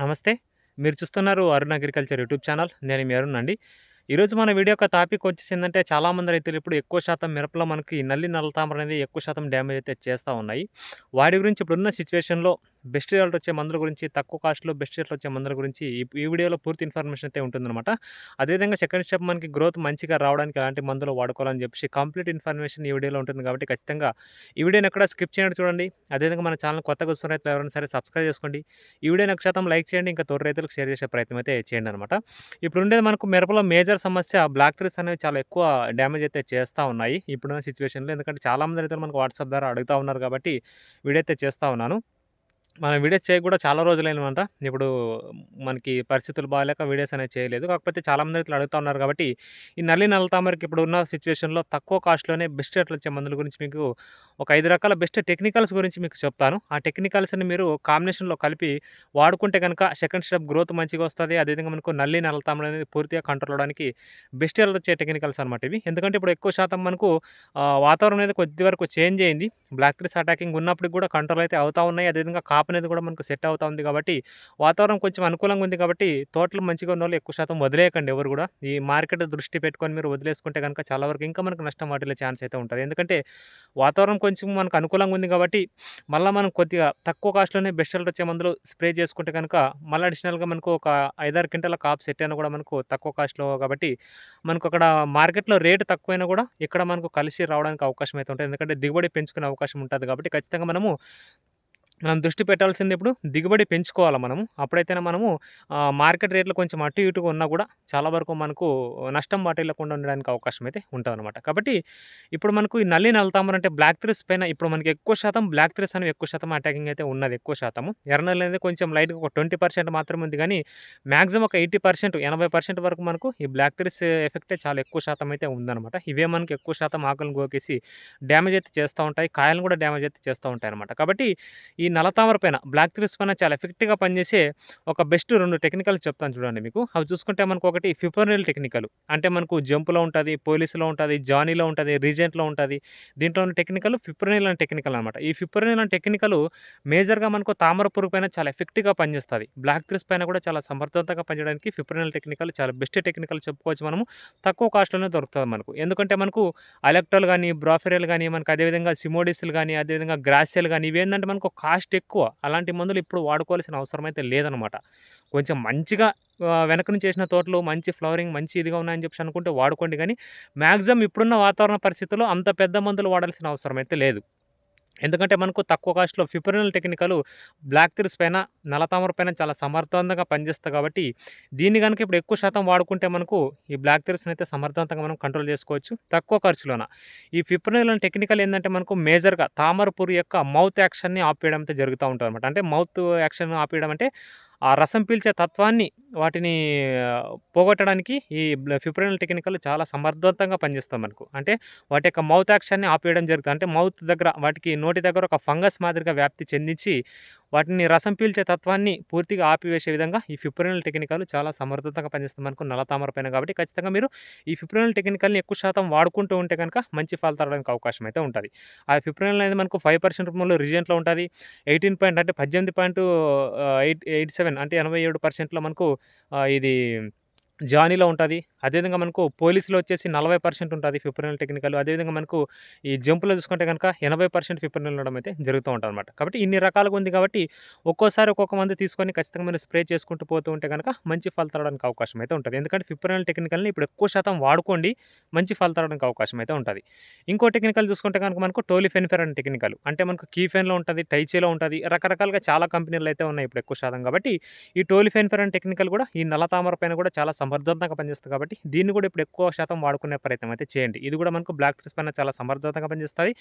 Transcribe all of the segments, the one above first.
నమస్తే. మీరు చూస్తున్నారు అరుణ్ అగ్రికల్చర్ యూట్యూబ్ ఛానల్. నేను మీ అరుణ్ అండి. ఈరోజు మన వీడియో యొక్క టాపిక్ వచ్చేసిందంటే చాలామంది రైతులు ఇప్పుడు ఎక్కువ శాతం మిరపలో మనకి నల్లి నల్ల తామర అనేది ఎక్కువ శాతం డ్యామేజ్ అయితే చేస్తూ ఉన్నాయి. వాటి గురించి ఇప్పుడున్న సిచ్యువేషన్‌లో బెస్ట్ రిజల్ట్ వచ్చే మందుల గురించి, తక్కువ కాస్ట్‌లో బెస్ట్ రిజల్ట్ వచ్చే మందుల గురించి ఈ ఈ వీడియోలో పూర్తి ఇన్ఫర్మేషన్ అయితే ఉంటుందనమాట. అదేవిధంగా సెకండ్ స్టెప్ మనకి గ్రోత్ మంచిగా రావడానికి ఎలాంటి మందులు వాడుకోవాలని చెప్పేసి కంప్లీట్ ఇన్ఫర్మేషన్ ఈ వీడియోలో ఉంటుంది కాబట్టి ఖచ్చితంగా ఈ వీడియోని ఎక్కడ స్కిప్ చేయండి చూడండి. అదేవిధంగా మన ఛానల్ కొత్తగా వస్తున్న రైతులు ఎవరైనా సరే సబ్స్క్రైబ్ చేసుకోండి. ఈ వీడియోని ఒక శాతం లైక్ చేయండి. ఇంకా తోటి రైతులకు షేర్ చేసే ప్రయత్నం అయితే చేయండి అనమాట. ఇప్పుడు ఉండేది మనకు మిరపలో మేజర్ సమస్య బ్లాక్ థ్రిప్స్ అనేవి చాలా ఎక్కువ డ్యామేజ్ అయితే చేస్తూ ఉన్నాయి. ఇప్పుడున్న సిచ్యువేషన్‌లో ఎందుకంటే చాలామంది రైతులు మనకు వాట్సాప్ ద్వారా అడుగుతూ ఉన్నారు కాబట్టి వీడియో అయితే చేస్తూ ఉన్నాను. మనం వీడియోస్ చేయక కూడా చాలా రోజులైనమాట. ఇప్పుడు మనకి పరిస్థితులు బాగాలేక వీడియోస్ అనేది చేయలేదు. కాకపోతే చాలామంది రైతులు అడుగుతూ ఉన్నారు కాబట్టి ఈ నల్లి నల్లతామరకి ఇప్పుడు ఉన్న సిచ్యువేషన్‌లో తక్కువ కాస్ట్‌లోనే బెస్ట్ రేట్లు వచ్చే మందుల గురించి మీకు ఒక ఐదు రకాల బెస్ట్ టెక్నికల్స్ గురించి మీకు చెప్తాను. ఆ టెక్నికల్స్‌ని మీరు కాంబినేషన్‌లో కలిపి వాడుకుంటే కనుక సెకండ్ స్టెప్ గ్రోత్ మంచిగా వస్తుంది అదేవిధంగా మనకు నల్లి నల్లతామర అనేది పూర్తిగా కంట్రోల్ అవ్వడానికి బెస్ట్ రిజల్ట్ వచ్చే టెక్నికల్స్ అనమాట ఇవి. ఎందుకంటే ఇప్పుడు ఎక్కువ శాతం మనకు వాతావరణం అనేది కొద్ది వరకు చేంజ్ అయింది. బ్లాక్ థ్రిప్స్ అటాకింగ్ ఉన్నప్పటికి కూడా కంట్రోల్ అయితే అవుతా ఉన్నాయి. అదేవిధంగా కాపు అనేది కూడా మనకు సెట్ అవుతా ఉంది కాబట్టి వాతావరణం కొంచెం అనుకూలంగా ఉంది కాబట్టి తోటలు మంచిగా ఉన్న వాళ్ళు ఎక్కువ శాతం వదిలేయకండి ఎవరు కూడా. ఈ మార్కెట్ దృష్టి పెట్టుకొని మీరు వదిలేసుకుంటే కనుక చాలా వరకు ఇంకా మనకు నష్టం వాటిల్లే ఛాన్స్ అయితే ఉంటుంది ఎందుకంటే వాతావరణం కొంచెం మనకు అనుకూలంగా ఉంది కాబట్టి మళ్ళీ మనం కొద్దిగా తక్కువ కాస్ట్‌లోనే బెస్ట్ వచ్చే మందులు స్ప్రే చేసుకుంటే కనుక మళ్ళీ అడిషనల్‌గా మనకు ఒక 5, 6 క్వింటాల కాపు సెట్ అయినా కూడా మనకు తక్కువ కాస్ట్‌లో కాబట్టి మనకు అక్కడ మార్కెట్‌లో రేటు తక్కువైనా కూడా ఇక్కడ మనకు కలిసి రావడానికి అవకాశం అయితే ఉంటుంది ఎందుకంటే దిగుబడి పెంచుకునే అవకాశం ఉంటుంది కాబట్టి ఖచ్చితంగా మనము మనం దృష్టి పెట్టాల్సింది ఇప్పుడు దిగుబడి పెంచుకోవాలి మనము. అప్పుడైతేనే మనము మార్కెట్ రేట్‌లో కొంచెం అటు ఇటుగా ఉన్నా కూడా చాలా వరకు మనకు నష్టం వాటిల్లకుండా ఉండడానికి అవకాశం అయితే ఉంటదనమాట. కాబట్టి ఇప్పుడు మనకు ఈ నల్లి నల్లతామర అంటే బ్లాక్ త్రిస్ పైన ఇప్పుడు మనకి ఎక్కువ శాతం బ్లాక్ త్రిస్ అనేవి ఎక్కువ శాతం అటాకింగ్ అయితే ఉన్నది ఎక్కువ శాతము. ఎర్ర అనేది కొంచెం లైట్‌గా ఒక 20% మాత్రమే ఉంది కానీ మ్యాక్సిమం ఒక 80% 80% వరకు మనకు ఈ బ్లాక్ త్రిస్ ఎఫెక్టే చాలా ఎక్కువ శాతం అయితే ఉందన్నమాట ఇవే మనకు ఎక్కువ శాతం ఆకులను గోకేసి డ్యామేజ్ అయితే చేస్తూ ఉంటాయి. కాయలను కూడా డ్యామేజ్ అయితే చేస్తూ ఉంటాయి అనమాట కాబట్టి ఈ నల్లతామర పైన బ్లాక్ థ్రిప్స్ పైన చాలా ఎఫెక్ట్గా పనిచేసే ఒక బెస్ట్ రెండు టెక్నికల్స్ చెప్తాను చూడండి మీకు. అవి చూసుకుంటే మనకు ఒకటి ఫిప్రోనిల్ టెక్నికల్ అంటే మనకు జంప్‌లో ఉంటుంది పోలీస్‌లో ఉంటుంది జానీలో ఉంటుంది రీజెంట్‌లో ఉంటుంది దీంట్లో ఉన్న టెక్నికల్ ఫిప్రోనిల్ అనే టెక్నికల్ అనమాట. ఈ ఫిప్రోనిల్ అనే టెక్నికల్ మేజర్‌గా మనకు తామర పురుగు పైన చాలా ఎఫెక్ట్గా పనిచేస్తుంది బ్లాక్ థ్రిప్స్ పైన కూడా చాలా సమర్థవంతంగా పనిచేయడానికి ఫిప్రోనిల్ టెక్నికల్ చాలా బెస్ట్ టెక్నికల్ చెప్పుకోవచ్చు మనము. తక్కువ కాస్ట్‌లోనే దొరుకుతుంది మనకు. ఎందుకంటే మనకు అలెక్టోల్ కానీ బ్రాఫెరల్ కానీ మనకు అదేవిధంగా సిమోడిస్‌లు కానీ అదేవిధంగా గ్రాసియల్ ఇవి ఏంటంటే మనకు కాస్ట్ ఎక్కువ. అలాంటి మందులు ఇప్పుడు వాడుకోవాల్సిన అవసరం అయితే లేదనమాట. కొంచెం మంచిగా వెనక నుంచి చేసిన తోటలు మంచి ఫ్లవరింగ్ మంచి ఇదిగా ఉన్నాయని చెప్పి అనుకుంటే వాడుకోండి కానీ మ్యాక్సిమం ఇప్పుడున్న వాతావరణ పరిస్థితుల్లో అంత పెద్ద మందులు వాడాల్సిన అవసరం అయితే లేదు. ఎందుకంటే మనకు తక్కువ కాస్ట్‌లో ఫిప్రోనిల్ టెక్నికలు బ్లాక్ థ్రిప్స్ పైన, నల్లతామర పైన చాలా సమర్థవంతంగా పనిచేస్తాయి కాబట్టి దీన్ని కనుక ఇప్పుడు ఎక్కువ శాతం వాడుకుంటే మనకు ఈ బ్లాక్ థ్రిప్స్‌ని అయితే సమర్థవంతంగా మనం కంట్రోల్ చేసుకోవచ్చు. తక్కువ ఖర్చులోన. ఈ ఫిప్రోనిల్ టెక్నికల్ ఏంటంటే మనకు మేజర్‌గా తామర యొక్క మౌత్ యాక్షన్‌ని ఆపేయడం అయితే జరుగుతూ ఉంటదనమాట. అంటే మౌత్ యాక్షన్ ఆపేయడం అంటే ఆ రసం పీల్చే తత్వాన్ని వాటిని పోగొట్టడానికి ఈ బ్ల టెక్నికల్ చాలా సమర్థవంతంగా పనిచేస్తది మనకు. అంటే వాటి యొక్క మౌత్ యాక్షన్‌ని ఆపేయడం జరుగుతుంది అంటే మౌత్ దగ్గర వాటికి నోటి దగ్గర ఒక ఫంగస్ మాదిరిగా వ్యాప్తి చెందించి వాటిని రసం పీల్చే తత్వాన్ని పూర్తిగా ఆపివేసే విధంగా ఈ ఫిప్రినల్ టెక్నికల్ చాలా సమర్థవంతంగా పనిచేస్తుంది మనకు నల్లతామర పైన కాబట్టి ఖచ్చితంగా మీరు ఈ ఫిప్రినల్ టెక్నికల్‌ని ఎక్కువ శాతం వాడుకుంటూ ఉంటే కనుక మంచి ఫలితాలు రావడానికి అవకాశం అయితే ఉంటుంది. ఆ ఫిప్రినల్ అనేది మనకు ఫైవ్ పర్సెంట్ రూపంలో రిజెంట్లో ఉంటుంది. ఎయిటీన్ పాయింట్ అంటే 18 పాయింట్ ఎయిట్ ఎయిట్ 87 అంటే ఎనభై ఏడు పర్సెంట్లో మనకు ఇది జానీలో ఉంటుంది. అదేవిధంగా మనకు పోలీసులో వచ్చేసి 40% ఉంటది ఫిప్రోనిల్ టెక్నికల్. అదేవిధంగా మనకు ఈ జంప్‌లో చూసుకుంటే గనక 80% ఫిప్రోనిల్ ఉండడం అయితే జరుగుతూ ఉంటదనమాట. కాబట్టి ఇన్ని రకాలుగా ఉంది కాబట్టి ఒక్కోసారి ఒక్కొక్క మంది తీసుకొని ఖచ్చితంగా మీరు స్ప్రే చేసుకుంటూ పోతూ ఉంటే కనుక మంచి ఫలితాలు రావడానికి అవకాశం అయితే ఉంటుంది ఎందుకంటే ఫిప్రోనిల్ టెక్నికల్‌ని ఇప్పుడు ఎక్కువ శాతం వాడుకోండి. మంచి ఫలితాలు రావడానికి అవకాశం అయితే ఉంటుంది ఇంకో టెక్నికల్ చూసుకుంటే కనుక మనకు టోలిఫెనిఫెర్ అనే టెక్నికల్. అంటే మనకు కీఫెన్‌లో ఉంటుంది టైచేలో ఉంటుంది రకరకాలుగా చాలా కంపెనీలు అయితే ఉన్నాయి ఇప్పుడు ఎక్కువ శాతం కాబట్టి ఈ టోలిఫెనిఫెర్ అనే టెక్నికల్ కూడా ఈ నల్ల తామర పైన కూడా చాలా సమర్థవంతంగా పనిచేస్తుంది కాబట్టి దీన్ని కూడా ఇప్పుడు ఎక్కువ శాతం వాడుకునే ప్రయత్నం అయితే చేయండి. ఇది కూడా మనకు బ్లాక్ థ్రిప్స్ పైన చాలా సమర్థవంతంగా పనిచేస్తుంది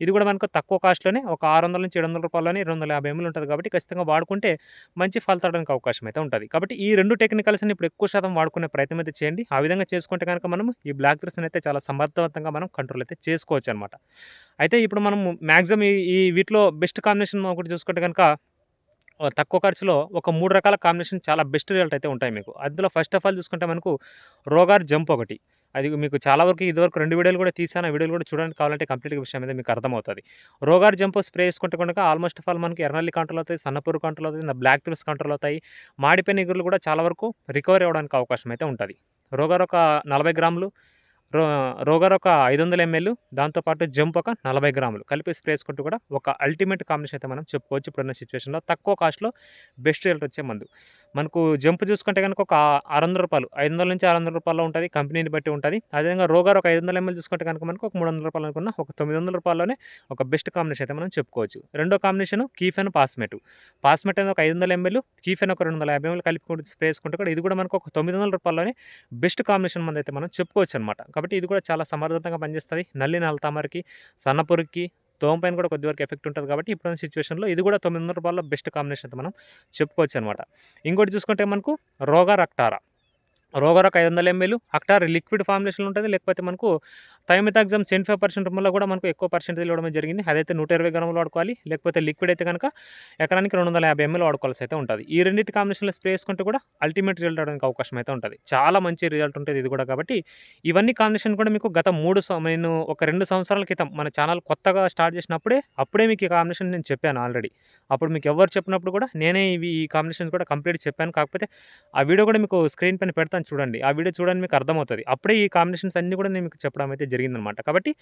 ఇది కూడా మనకు తక్కువ కాస్ట్‌లోనే ఒక ఆరు వందల నుంచి ఏడు వందల రూపాయలని రెండు వందల యాభై ఎంఎల్ ఉంటుంది కాబట్టి ఖచ్చితంగా వాడుకుంటే మంచి ఫలితాలు అవకాశం అయితే ఉంటుంది కాబట్టి ఈ రెండు టెక్నికల్స్‌ని ఇప్పుడు ఎక్కువ శాతం వాడుకునే ప్రయత్నం అయితే చేయండి. ఆ విధంగా చేసుకుంటే గనక మనం ఈ బ్లాక్ థ్రిప్స్‌ని అయితే చాలా సమర్థవంతంగా మనం కంట్రోల్ అయితే చేసుకోవచ్చు అనమాట అయితే ఇప్పుడు మనం మ్యాక్సిమం ఈ వీటిలో బెస్ట్ కాంబినేషన్ ఒకటి చూసుకుంటే కనుక తక్కువ ఖర్చులో ఒక మూడు రకాల కాంబినేషన్ చాలా బెస్ట్ రిజల్ట్ అయితే ఉంటాయి మీకు. అందులో ఫస్ట్ ఆఫ్ ఆల్ చూసుకుంటే మనకు రోగార్ జంప్ ఒకటి. అది మీకు చాలా వరకు ఇదివరకు రెండు వీడియోలు కూడా తీసాను ఆ వీడియోలు కూడా చూడండి కావాలంటే కంప్లీట్‌గా విషయం మీద మీకు అర్థమవుతుంది రోగార్ జంప్ స్ప్రే చేసుకుంటే కనుక ఆల్మోస్ట్ ఆఫ్ ఆల్ మనకి ఎర్రనల్లి కంట్రోల్ అవుతాయి, సన్నపూరు కంట్రోల్ అవుతాయి, బ్లాక్ థ్రిప్స్ కంట్రోల్ అవుతాయి. మాడిపోయిన ఇగుర్లు కూడా చాలా వరకు రికవరీ అవ్వడానికి అవకాశం అయితే ఉంటుంది రోగార్ ఒక 40 గ్రాములు, రో రోగర్ ఒక 500 ఎంఎల్ దాంతో పాటు జంప్ ఒక 40 గ్రాములు కలిపి స్ప్రే చేసుకుంటూ కూడా ఒక అల్టిమేట్ కాంబినేషన్ అయితే మనం చెప్పుకోవచ్చు ఇప్పుడున్న సిచ్యువేషన్లో తక్కువ కాస్ట్‌లో బెస్ట్ రిజల్ట్ వచ్చే మందు. మనకు జంప్ చూసుకుంటే కనుక ఒక ఆరు వంద రూపాయలు ఐదు వందల నుంచి ఆరు వందల రూపాయలు ఉంటుంది కంపెనీని బట్టి ఉంటుంది. అదేవిధంగా రోగార్ ఒక 500 ఎంఎల్ చూసుకుంటే కనుక మనకు ఒక మూడు వందల రూపాయలు అనుకున్న ఒక తొమ్మిది వందల రూపాయల్లోనే ఒక బెస్ట్ కాంబినేషన్ అయితే మనం చెప్పుకోవచ్చు. రెండో కాంబినేషన్ కీఫెన్ పాస్మెట్. పాస్మెట్ అనేది ఒక 500 ఎంఎల్, కీఫెన్ ఒక 250 ఎంఎల్ కలిపి స్ప్రే చేసుకుంటే కూడా ఇది కూడా మనకు ఒక తొమ్మిది వందల 900లోనే బెస్ట్ కాంబినేషన్ మందైతే మనం చెప్పుకోవచ్చు అనమాట కాబట్టి ఇది కూడా చాలా సమర్థవంతంగా పనిచేస్తుంది. నల్లి, నల్ల తామరకి, సన్నపురికి తోమ పైన కూడా కొద్ది వరకు ఎఫెక్ట్ ఉంటుంది కాబట్టి ఇప్పుడున్న సిచ్యువేషన్లో ఇది కూడా తొమ్మిది వందల రూపాయల బెస్ట్ కాంబినేషన్ అయితే మనం చెప్పుకోవచ్చనమాట. ఇంకోటి చూసుకుంటే మనకు రోగార్ రక్టారా రోగార్ ఒక 500 ఎంఎల్, అక్టార్ లిక్విడ్ ఫార్ములేషన్ ఉంటుంది లేకపోతే మనకు థైమెథాక్సమ్ 75% రిమూవ్‌లో కూడా మనకు ఎక్కువ పర్సెంటేజ్ ఇవ్వడం జరిగింది. అదైతే 120 గ్రాములు వాడుకోవాలి. లేకపోతే లిక్విడ్ అయితే గనక ఎకరానికి 250 ఎంఎల్ వాడుకోవాల్సి అయితే ఉంటుంది ఈ రెండింటి కాంబినేషన్‌లో స్ప్రే చేసుకుంటే కూడా అల్టిమేట్ రిజల్ట్ అవడానికి అవకాశం అయితే ఉంటుంది చాలా మంచి రిజల్ట్ ఉంటుంది ఇది కూడా కాబట్టి ఇవన్నీ కాంబినేషన్ కూడా మీకు గత మూడు నేను ఒక రెండు సంవత్సరాల క్రితం మన ఛానల్ కొత్తగా స్టార్ట్ చేసినప్పుడే అప్పుడే మీకు ఈ కాంబినేషన్ నేను చెప్పాను ఆల్రెడీ. అప్పుడు మీకు ఎవ్వరు చెప్పినప్పుడు కూడా నేనే ఇవి ఈ కాంబినేషన్ కూడా కంప్లీట్ చెప్పాను. కాకపోతే ఆ వీడియో కూడా మీకు స్క్రీన్ పైన పెడతాను చూడండి. ఆ వీడియో చూడండి మీకు అర్థమవుతుంది అప్పుడే ఈ కాంబినేషన్స్ అన్నీ కూడా నేను మీకు చెప్పడం అయితే జరిగిందనమాట. కాబట్టి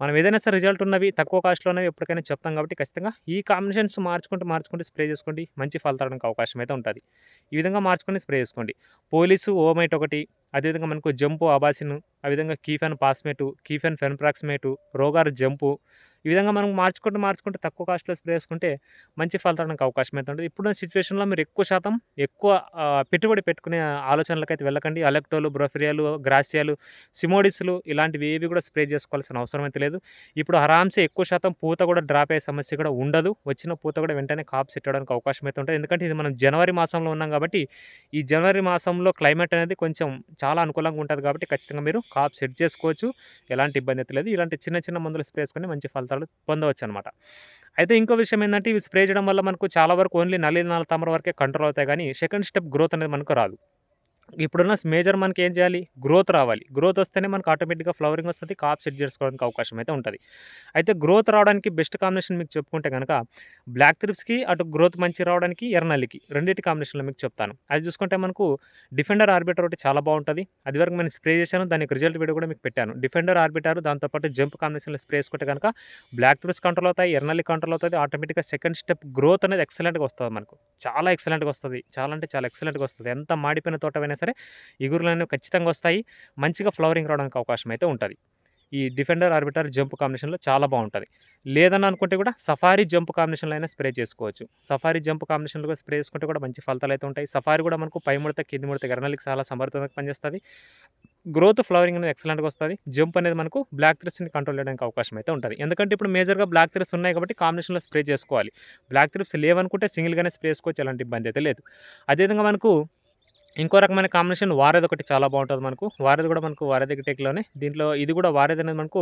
మనం ఏదైనా సరే రిజల్ట్ ఉన్నవి తక్కువ కాస్ట్‌లో ఉన్నవి ఎప్పటికైనా చెప్తాం కాబట్టి ఖచ్చితంగా ఈ కాంబినేషన్స్ మార్చుకుంటూ, మార్చుకుంటూ స్ప్రే చేసుకోండి. మంచి ఫలితాలు రావడానికి అవకాశం అయితే ఉంటుంది ఈ విధంగా మార్చుకొని స్ప్రే చేసుకోండి. పోలీసు ఓమైట్ ఒకటి, అదేవిధంగా మనకు జంపు అబాసిన్, ఆ విధంగా కీఫెన్ పాస్మేటు, కీఫెన్ ఫెన్ప్రాక్స్మేటు రోగార్ జంపు ఈ విధంగా మనం మార్చుకుంటూ, మార్చుకుంటే తక్కువ కాస్ట్‌లో స్ప్రే చేసుకుంటే మంచి ఫలితానికి అవకాశం అయితే ఉంటుంది ఇప్పుడున్న సిచ్యువేషన్లో మీరు ఎక్కువ శాతం ఎక్కువ పెట్టుబడి పెట్టుకునే ఆలోచనలకైతే వెళ్ళకండి. అలెక్టోలు, బ్రోఫిరియాలు, గ్రాసియాలు, సిమోడిస్‌లు ఇలాంటివి ఏవి కూడా స్ప్రే చేసుకోవాల్సిన అవసరం అయితే లేదు. ఇప్పుడు ఆరాంసే ఎక్కువ శాతం పూత కూడా డ్రాప్ అయ్యే సమస్య కూడా ఉండదు. వచ్చిన పూత కూడా వెంటనే కాపు సెట్ అవ్వడానికి అవకాశం అయితే ఉంటుంది ఎందుకంటే ఇది మనం జనవరి మాసంలో ఉన్నాం కాబట్టి ఈ జనవరి మాసంలో క్లైమేట్ అనేది కొంచెం చాలా అనుకూలంగా ఉంటుంది కాబట్టి ఖచ్చితంగా మీరు కాపు సెట్ చేసుకోవచ్చు. ఎలాంటి ఇబ్బంది అయితే లేదు. ఇలాంటి చిన్న, చిన్న మందులు స్ప్రే చేసుకొని మంచి ఫలితాలు పొందవచ్చనమాట. అయితే ఇంకో విషయం ఏంటంటే ఇవి స్ప్రే చేయడం వల్ల మనకు చాలా వరకు ఓన్లీ నల్లి, నల్ల తామర వరకే కంట్రోల్ అవుతాయి కానీ సెకండ్ స్టెప్ గ్రోత్ అనేది మనకు రాదు. ఇప్పుడున్న మేజర్ మనకి ఏం చేయాలి? గ్రోత్ రావాలి. గ్రోత్ వస్తేనే మనకు ఆటోమేటిక్‌గా ఫ్లవరింగ్ వస్తుంది కాప్ సెట్ చేసుకోవడానికి అవకాశం అయితే ఉంటుంది అయితే గ్రోత్ రావడానికి బెస్ట్ కాంబినేషన్ మీకు చెప్పుకుంటే కనుక బ్లాక్ థ్రిప్స్‌కి అటు గ్రోత్ మంచి రావడానికి ఎర్రనల్లికి రెండిటి కాంబినేషన్‌లో మీకు చెప్తాను. అది చూసుకుంటే మనకు డిఫెండర్ ఆర్బిటర్ ఒకటి చాలా బాగుంటుంది అది వరకు నేను స్ప్రే చేశాను. దానికి రిజల్ట్ వీడియో కూడా మీకు పెట్టాను. డిఫెండర్ ఆర్బిటర్ దాంతో పాటు జంప్ కాంబినేషన్‌లో స్ప్రే చేసుకుంటే కనుక బ్లాక్ థ్రిప్స్ కంట్రోల్ అవుతాయి. ఎర్రనల్లి కంట్రోల్ అవుతుంది ఆటోమేటిక్‌గా సెకండ్ స్టెప్ గ్రోత్ అనేది ఎక్సలెంట్‌గా వస్తుంది మనకు. చాలా ఎక్సలెంట్‌గా వస్తుంది చాలా అంటే చాలా ఎక్సలెంట్‌గా వస్తుంది ఎంత మాడిపోయిన తోటవైనా సరే ఇగుర్లనేవి ఖచ్చితంగా వస్తాయి. మంచిగా ఫ్లవరింగ్ రావడానికి అవకాశం అయితే ఉంటుంది ఈ డిఫెండర్ ఆర్బిటర్ జంప్ కాంబినేషన్‌లో చాలా బాగుంటుంది లేదని అనుకుంటే కూడా సఫారీ జంప్ కాంబినేషన్‌లో అయినా స్ప్రే చేసుకోవచ్చు. సఫారీ జంప్ కాంబినేషన్‌లో కూడా స్ప్రే చేసుకుంటే కూడా మంచి ఫలితాలు అయితే ఉంటాయి. సఫారీ కూడా మనకు పై ముడత, కింది ముడత గరణాలకి చాలా సమర్థంగా పనిచేస్తుంది గ్రోత్ ఫ్లవరింగ్ అనేది ఎక్సలెంట్‌గా వస్తుంది జంప్ అనేది మనకు బ్లాక్ థ్రిప్స్‌ని కంట్రోల్ చేయడానికి అవకాశం అయితే ఉంటుంది ఎందుకంటే ఇప్పుడు మేజర్‌గా బ్లాక్ థ్రిప్స్ ఉన్నాయి కాబట్టి కాంబినేషన్‌లో స్ప్రే చేసుకోవాలి. బ్లాక్ థ్రిప్స్ లేవనుకుంటే సింగిల్‌గానే స్ప్రే చేసుకోవచ్చు. ఎలాంటి ఇబ్బంది అయితే లేదు. అదేవిధంగా మనకు ఇంకో రకమైన కాంబినేషన్ వారేది ఒకటి చాలా బాగుంటుంది మనకు. వారధి కూడా మనకు వారధి టెక్‌లోనే దీంట్లో ఇది కూడా వారేది అనేది మనకు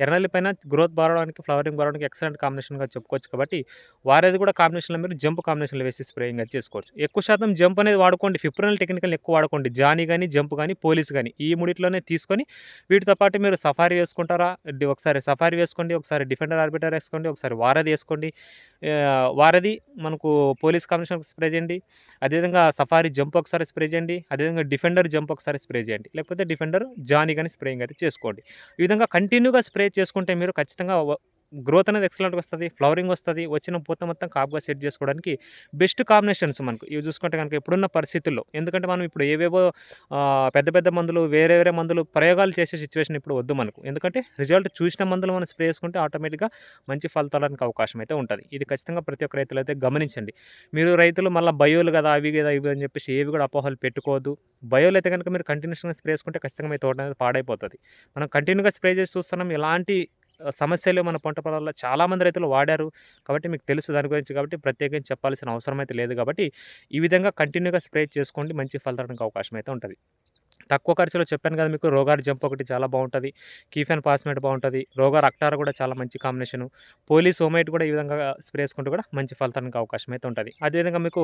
ఎర్రనల్లి పైన గ్రోత్ బారడానికి, ఫ్లవరింగ్ బారడానికి ఎక్సలెంట్ కాంబినేషన్‌గా చెప్పుకోవచ్చు కాబట్టి వారేది కూడా కాంబినేషన్‌లో మీరు జంప్ కాంబినేషన్‌లో వేసి స్ప్రేయింగ్ అది చేసుకోవచ్చు. ఎక్కువ శాతం జంప్ అనేది వాడుకోండి. ఫిప్రనల్ టెక్నికల్‌ని ఎక్కువ వాడుకోండి. జానీ కానీ జంప్ కానీ పోలీస్ కానీ ఈ మూడిట్లోనే తీసుకొని వీటితో పాటు మీరు సఫారీ వేసుకుంటారా? ఒకసారి సఫారీ వేసుకోండి. ఒకసారి డిఫెండర్ ఆర్బిటర్ వేసుకోండి. ఒకసారి వారేది వేసుకోండి. వారది మనకు పోలీస్ కమిషనర్ స్ప్రే చేయండి. అదేవిధంగా సఫారీ జంప్ ఒకసారి స్ప్రే చేయండి. అదేవిధంగా డిఫెండర్ జంప్ ఒకసారి స్ప్రే చేయండి. లేకపోతే డిఫెండర్ జానీ కానీ స్ప్రేయింగ్ అయితే చేసుకోండి. ఈ విధంగా కంటిన్యూగా స్ప్రే చేసుకుంటే మీరు ఖచ్చితంగా గ్రోత్ అనేది ఎక్సలెంట్‌గా వస్తుంది ఫ్లవరింగ్ వస్తుంది వచ్చిన పూత మొత్తం కాపుగా సెట్ చేసుకోవడానికి బెస్ట్ కాంబినేషన్స్ మనకు. ఇవి చూసుకుంటే కనుక ఇప్పుడున్న పరిస్థితుల్లో ఎందుకంటే మనం ఇప్పుడు ఏవేవో పెద్ద పెద్ద మందులు వేరే వేరే మందులు ప్రయోగాలు చేసే సిచ్యువేషన్ ఇప్పుడు వద్దు మనకు. ఎందుకంటే రిజల్ట్ చూసిన మందులు మనం స్ప్రే చేసుకుంటే ఆటోమేటిక్‌గా మంచి ఫలితాలకు అవకాశం అయితే ఉంటుంది ఇది ఖచ్చితంగా ప్రతి ఒక్క రైతులైతే గమనించండి. మీరు రైతులు మళ్ళీ బయోలు కదా! అవి కదా! ఇవి అని చెప్పేసి ఏవి కూడా అపోహలు పెట్టుకోవద్దు. బయోలు అయితే గనక మీరు కంటిన్యూస్గా స్ప్రే చేసుకుంటే ఖచ్చితంగా మీ తోట అనేది పాడైపోతుంది మనం కంటిన్యూగా స్ప్రే చేసి చూస్తున్నాం. ఎలాంటి సమస్యలు మన పంట పొలాల్లో చాలామంది రైతులు వాడారు. కాబట్టి మీకు తెలుసు దాని గురించి కాబట్టి ప్రత్యేకించి చెప్పాల్సిన అవసరం అయితే లేదు కాబట్టి ఈ విధంగా కంటిన్యూగా స్ప్రే చేసుకోండి. మంచి ఫలితానికి అవకాశం అయితే ఉంటుంది తక్కువ ఖర్చులో చెప్పాను కదా మీకు రోగార్ జంప్ ఒకటి చాలా బాగుంటుంది. కీఫెన్ పాస్మేట్ బాగుంటుంది. రోగార్ అక్టార్ కూడా చాలా మంచి కాంబినేషను. పోలీస్ హోమైట్ కూడా ఈ విధంగా స్ప్రే చేసుకుంటూ కూడా మంచి ఫలితానికి అవకాశం అయితే ఉంటుంది. అదేవిధంగా మీకు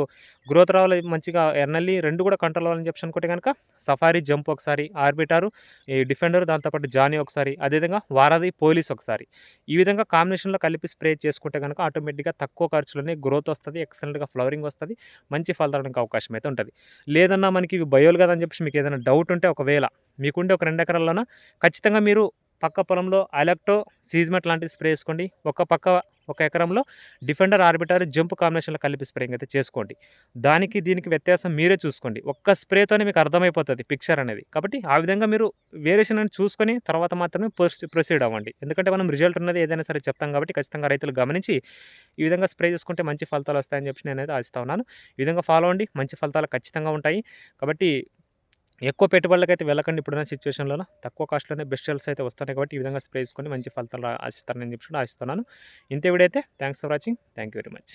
గ్రోత్ రావాలి మంచిగా ఎర్నల్లి రెండు కూడా కంట్రోల్ అవ్వాలని చెప్పి అనుకుంటే కనుక సఫారీ జంప్ ఒకసారి ఆర్బిటారు ఈ డిఫెండర్ దాంతోపాటు జానీ ఒకసారి అదేవిధంగా వారధి పోలీస్ ఒకసారి. ఈ విధంగా కాంబినేషన్లో కలిపి స్ప్రే చేసుకుంటే కనుక ఆటోమేటిక్గా తక్కువ ఖర్చులోనే గ్రోత్ వస్తుంది ఎక్సలెంట్గా ఫ్లవరింగ్ వస్తుంది మంచి ఫలితానికి అవకాశం అయితే ఉంటుంది. లేదన్నా మనకి ఇవి బయోలు కదా అని చెప్పేసి మీకు ఏదైనా డౌట్ ఉంటే ఒకవేళ మీకుండే ఒక రెండు ఎకరాల్లోన ఖచ్చితంగా మీరు పక్క పొలంలో అలెక్టో సీజ్మెట్ లాంటిది స్ప్రే చేసుకోండి. ఒక పక్క ఒక ఎకరంలో డిఫెండర్ ఆర్బిటర్ జంప్ కాంబినేషన్లో కలిపి స్ప్రేయింగ్ అయితే చేసుకోండి. దానికి దీనికి వ్యత్యాసం మీరే చూసుకోండి. ఒక్క స్ప్రేతోనే మీకు అర్థమైపోతుంది పిక్చర్ అనేది. కాబట్టి ఆ విధంగా మీరు వేరియేషన్ అని చూసుకొని తర్వాత మాత్రమే ప్రొసీడ్ అవ్వండి. ఎందుకంటే మనం రిజల్ట్ ఉన్నది ఏదైనా సరే చెప్తాం కాబట్టి ఖచ్చితంగా రైతులు గమనించి ఈ విధంగా స్ప్రే చేసుకుంటే మంచి ఫలితాలు వస్తాయని చెప్పి నేనైతే ఆశిస్తా ఉన్నాను. ఈ విధంగా ఫాలో అవ్వండి. మంచి ఫలితాలు ఖచ్చితంగా ఉంటాయి. కాబట్టి ఎక్కువ పెట్టుబడులకైతే వెళ్ళకండి ఇప్పుడున్న సిచ్యువేషన్లో తక్కువ కాస్ట్లోనే బెస్ట్ సెల్స్ అయితే వస్తున్నాయి కాబట్టి ఈ విధంగా స్ప్రే చేసుకొని మంచి ఫలితాలు ఆశిస్తారని చెప్పి కూడా ఆశిస్తున్నాను. ఇంతే వీడైతే thanks for watching. Thank you very much.